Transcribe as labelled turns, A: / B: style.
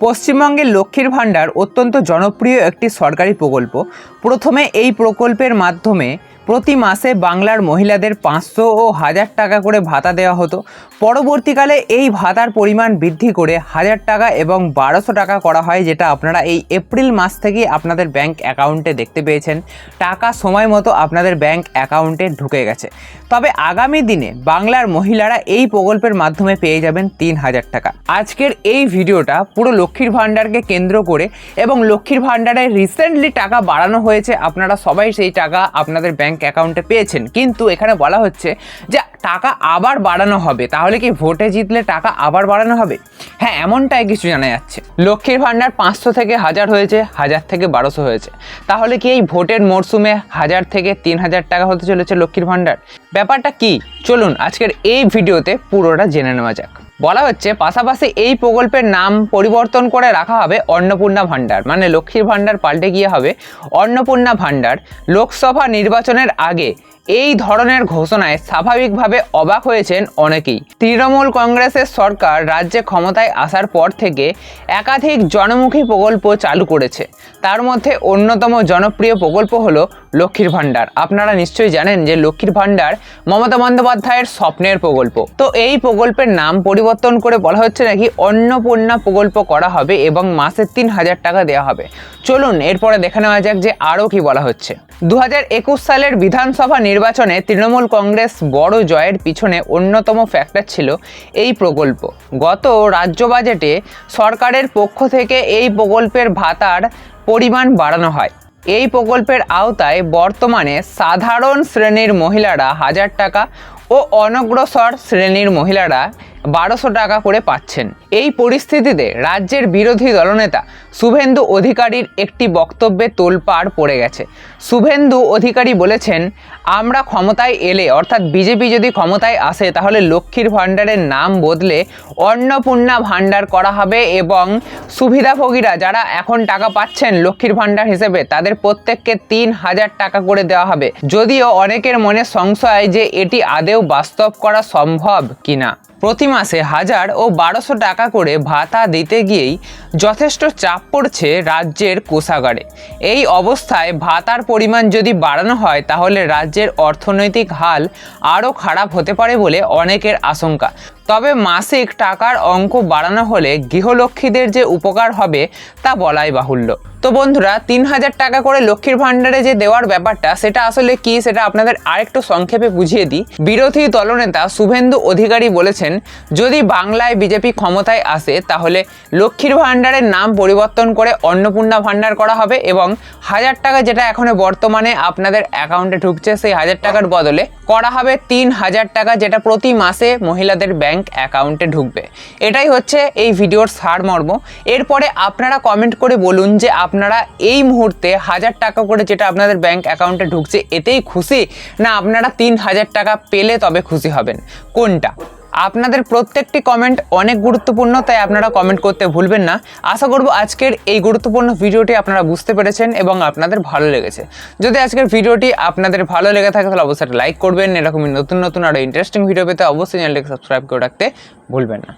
A: পশ্চিমবঙ্গের লক্ষ্মীর ভাণ্ডার অত্যন্ত জনপ্রিয় একটি সরকারি প্রকল্প। প্রথমে এই প্রকল্পের মাধ্যমে প্রতি মাসে বাংলার মহিলাদের পাঁচশো ও হাজার টাকা করে ভাতা দেওয়া হতো। পরবর্তীকালে এই ভাতার পরিমাণ বৃদ্ধি করে হাজার টাকা এবং বারোশো টাকা করা হয়, যেটা আপনারা এই এপ্রিল মাস থেকেই আপনাদের ব্যাংক অ্যাকাউন্টে দেখতে পেয়েছেন। টাকা সময় মতো আপনাদের ব্যাংক অ্যাকাউন্টে ঢুকে গেছে। তবে আগামী দিনে বাংলার মহিলারা এই প্রকল্পের মাধ্যমে পেয়ে যাবেন তিন হাজার টাকা। আজকের এই ভিডিওটা পুরো লক্ষ্মীর ভাণ্ডারকে কেন্দ্র করে এবং লক্ষ্মীর ভাণ্ডারে রিসেন্টলি টাকা বাড়ানো হয়েছে, আপনারা সবাই সেই টাকা আপনাদের ব্যাংক অ্যাকাউন্টে পেয়েছেন। কিন্তু এখানে বলা হচ্ছে যে টাকা আবার বাড়ানো হবে। তাহলে কি ভোটে জিতলে টাকা আবার বাড়ানো হবে? হ্যাঁ এমনটাই কিছু জানা যাচ্ছে। লক্ষ্মীর ভাণ্ডার পাঁচশো থেকে হাজার হয়েছে, হাজার থেকে বারোশো হয়েছে। তাহলে কি এই ভোটের মরশুমে হাজার থেকে তিন হাজার টাকা হতে চলেছে লক্ষ্মীর ভাণ্ডার ব্যাপারটা কি? চলুন আজকের এই ভিডিওতে পুরোটা জেনে নেওয়া যাক। বলা হচ্ছে পাশাপাশি এই প্রকল্পের নাম পরিবর্তন করে রাখা হবে অন্নপূর্ণা ভাণ্ডার। মানে লক্ষ্মীর ভাণ্ডার পাল্টে গিয়ে হবে অন্নপূর্ণা ভাণ্ডার। লোকসভা নির্বাচনের আগে এই ধরনের ঘোষণায় স্বাভাবিকভাবে অবাক হয়েছেন অনেকেই। তৃণমূল কংগ্রেসের সরকার রাজ্যে ক্ষমতায় আসার পর থেকে একাধিক জনমুখী প্রকল্প চালু করেছে। তার মধ্যে অন্যতম জনপ্রিয় প্রকল্প হল লক্ষ্মীর ভাণ্ডার। আপনারা নিশ্চয়ই জানেন যে লক্ষ্মীর ভাণ্ডার মমতা বন্দ্যোপাধ্যায়ের স্বপ্নের প্রকল্প। তো এই প্রকল্পের নাম পরিবর্তন করে বলা হচ্ছে নাকি অন্নপূর্ণা প্রকল্প করা হবে এবং মাসে তিন হাজার টাকা দেওয়া হবে। চলুন এরপরে দেখে নেওয়া যাক যে আরও কি বলা হচ্ছে। দু হাজার একুশ সালের বিধানসভা নির্বাচনে তৃণমূল কংগ্রেস বড় জয়ের পিছনে অন্যতম ফ্যাক্টর ছিল এই প্রকল্প। গত রাজ্য বাজেটে সরকারের পক্ষ থেকে এই প্রকল্পের ভাতার পরিমাণ বাড়ানো হয়। এই প্রকল্পের আওতায় বর্তমানে সাধারণ শ্রেণির মহিলারা হাজার টাকা ও অনগ্রসর শ্রেণির মহিলারা বারোশো টাকা করে পাচ্ছেন। এই পরিস্থিতিতে রাজ্যের বিরোধী দলনেতা শুভেন্দু অধিকারীর একটি বক্তব্যে তোলপাড় পড়ে গেছে। শুভেন্দু অধিকারী বলেছেন, আমরা ক্ষমতায় এলে, অর্থাৎ বিজেপি যদি ক্ষমতায় আসে, তাহলে লক্ষ্মীর ভাণ্ডারের নাম বদলে অন্নপূর্ণা ভাণ্ডার করা হবে এবং সুবিধাভোগীরা যারা এখন টাকা পাচ্ছেন লক্ষ্মীর ভাণ্ডার হিসেবে, তাদের প্রত্যেককে তিন হাজার টাকা করে দেওয়া হবে। যদিও অনেকের মনে সংশয় যে এটি আদেও বাস্তব করা সম্ভব কিনা। প্রতি মাসে হাজার ও বারোশো টাকা করে ভাতা দিতে গিয়েই যথেষ্ট চাপ পড়ছে রাজ্যের কোষাগারে। এই অবস্থায় ভাতার পরিমাণ যদি বাড়ানো হয়, তাহলে রাজ্যের অর্থনৈতিক হাল আরও খারাপ হতে পারে বলে অনেকের আশঙ্কা। তবে মাসিক টাকার অঙ্ক বাড়ানো হলে গৃহলক্ষ্মীদের যে উপকার হবে তা বলাই বাহুল্য। তো বন্ধুরা, তিন হাজার টাকা করে লক্ষ্মীর ভাণ্ডারে যে দেওয়ার ব্যাপারটা, সেটা আসলে কি সেটা আপনাদের আরেকটু সংক্ষেপে বুঝিয়ে দিই। বিরোধী দলনেতা শুভেন্দু অধিকারী বলেছেন, যদি বাংলায় বিজেপি ক্ষমতায় আসে, তাহলে লক্ষ্মীর ভাণ্ডারের নাম পরিবর্তন করে অন্নপূর্ণা ভাণ্ডার করা হবে এবং হাজার টাকা যেটা এখনও বর্তমানে আপনাদের অ্যাকাউন্টে ঢুকছে, সেই হাজার টাকার বদলে করা হবে তিন হাজার টাকা যেটা প্রতি মাসে মহিলাদের ব্যাংক অ্যাকাউন্টে ঢুকবে। এটাই হচ্ছে এই ভিডিওর সারমর্ম এরপরে আপনারা কমেন্ট করে বলুন যে আপনারা এই মুহূর্তে হাজার টাকা করে যেটা আপনাদের ব্যাংক অ্যাকাউন্টে ঢুকছে, এতেই খুশি? না আপনারা তিন হাজার টাকা পেলে তবে খুশি হবেন? কোনটা? আপনাদের প্রত্যেকটি কমেন্ট অনেক গুরুত্বপূর্ণ, তাই আপনারা কমেন্ট করতে ভুলবেন না। আশা করব আজকের এই গুরুত্বপূর্ণ ভিডিওটি আপনারা বুঝতে পেরেছেন এবং আপনাদের ভালো লেগেছে। যদি আজকের ভিডিওটি আপনাদের ভালো লেগে থাকে, তাহলে অবশ্যই লাইক করবেন। এরকমই নতুন নতুন আরও ইন্টারেস্টিং ভিডিও পেতে অবশ্যই চ্যানেলটিকে সাবস্ক্রাইব করে রাখতে ভুলবেন না।